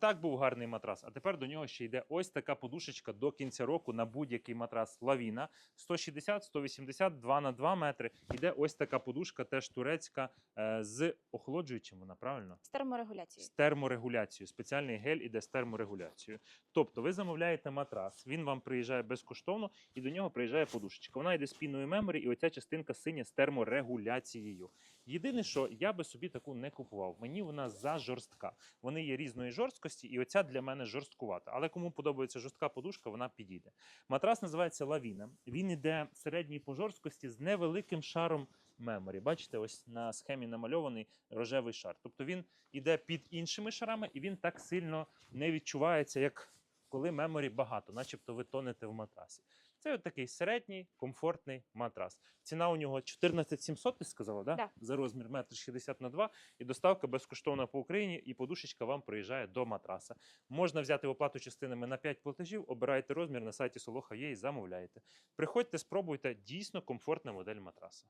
Так був гарний матрас. А тепер до нього ще йде ось така подушечка до кінця року на будь-який матрас Лавіна. 160, 180, 2 на 2 метри. Іде ось така подушка, теж турецька, е, з охолоджуючим вона, правильно? З терморегуляцією. З терморегуляцією. Спеціальний гель іде з терморегуляцією. Тобто ви замовляєте матрас, він вам приїжджає безкоштовно, і до нього приїжджає подушечка. Вона йде з піною меморі, і оця частинка синя з терморегуляцією. Єдине, що я би собі таку не купував. Мені вона за жорстка. Вони є різної жорсткості, і оця для мене жорсткувата. Але кому подобається жорстка подушка, вона підійде. Матрас називається Лавіна. Він іде середній по жорсткості з невеликим шаром меморі. Бачите, ось на схемі намальований рожевий шар. Тобто він іде під іншими шарами, і він так сильно не відчувається, як коли меморі багато, начебто ви тонете в матрасі. Це от такий середній комфортний матрас. Ціна у нього 14 700, ти сказала, да? Да. за розмір 1,60 на 2 і доставка безкоштовна по Україні, і подушечка вам приїжджає до матраса. Можна взяти в оплату частинами на 5 платежів, обираєте розмір на сайті Солоха є і замовляєте. Приходьте, спробуйте дійсно комфортна модель матраса.